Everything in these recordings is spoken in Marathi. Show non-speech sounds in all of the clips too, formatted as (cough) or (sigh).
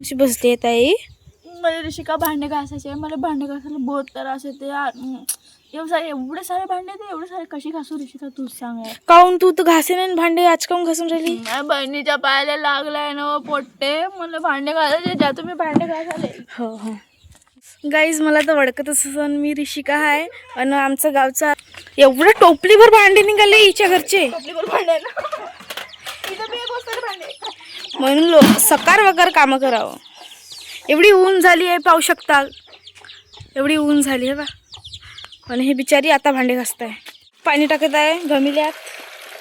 बसली आहे ताई? मला ऋषिका भांडे घासायचे मला भांडे घासायला बहुत त्रास येते यार. हम्म. एवढे सारे एवढे सारे भांडे येते एवढे सारे कशी घासू ऋषिका? तूच सांग यार. काऊन तू तर घासे नाही भांडे आज काऊन घासून राहिली? माझ्या बहिणीच्या पायाला लागलाय ना हो पोट्टे. मला भांडे घासायचे ज्या तुम्ही भांडे घासाले हो हो. गाईज मला तर वडकतच असन मी ऋषिका आहे आणि आमचं गावचा एवढं टोपलीभर भांडे निघाले हिच्या घरचे. कोण भांडे ना. इथं मी एक वस्ताने भांडे. म्हणून लो सकार वगैरे कामं करावं. एवढी ऊन झाली आहे पाहू शकता. एवढी ऊन झाली आहे बा. आणि हे बिचारी आता भांडे घासत आहे पाणी टाकत आहे गमिल्यात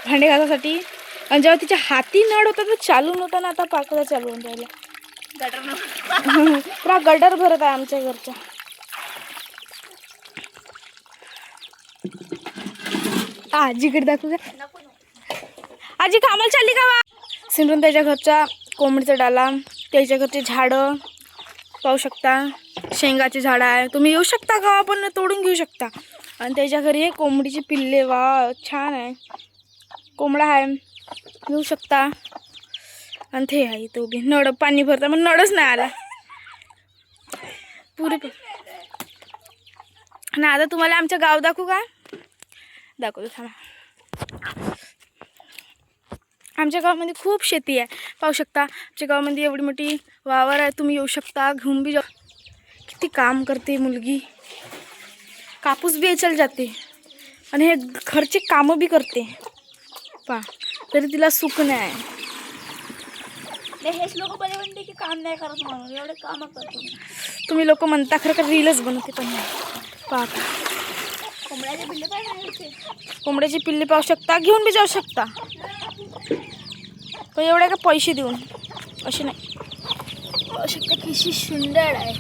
भांडे घासासाठी. आणि जेव्हा तिच्या हाती नळ होता तर चालून होता ना आता पाकळा चालू होऊन राहिला गटर (laughs) पुरा गटर भरत आहे आमच्या घरच्या आजीकडे दाखवू का? आजी कामाला चालली का बा? सिमरन त्याच्या घरच्या कोंबडीचा डाला त्याच्या घरचे झाडं पाहू शकता. शेंगाचे झाडं आहे. तुम्ही येऊ शकता का? पण तोडून घेऊ शकता. आणि त्याच्या घरी हे कोंबडीचे पिल्ले वा छान आहे. कोंबडा आहे. येऊ शकता. आणि ते आहे तो बी नळ पाणी भरता पण नळच नाही आला. पुरे ना आता तुम्हाला आमचं गाव दाखवू का? दाखवतो थांबा. आमच्या गावामध्ये खूप शेती आहे. पाहू शकता आमच्या गावामध्ये एवढी मोठी वावर आहे तुम्ही येऊ शकता घेऊन बी जाऊ किती काम करते मुलगी. कापूस बी यायला जाते. आणि हे घरचे कामं बी करते. पा तरी तिला सुख नाही. आहे हेच लोक पहिले म्हणते की काम नाही करत म्हणून एवढे काम करतो. तुम्ही लोक म्हणता खरं का रीलच बनवते पण पाहता कोंबड्याचे काय नाही कोंबड्याची पिल्ली पाहू शकता घेऊन बी जाऊ शकता. पण एवढे का पैसे देऊन? असे नाही. शकते किती सुंदर आहे.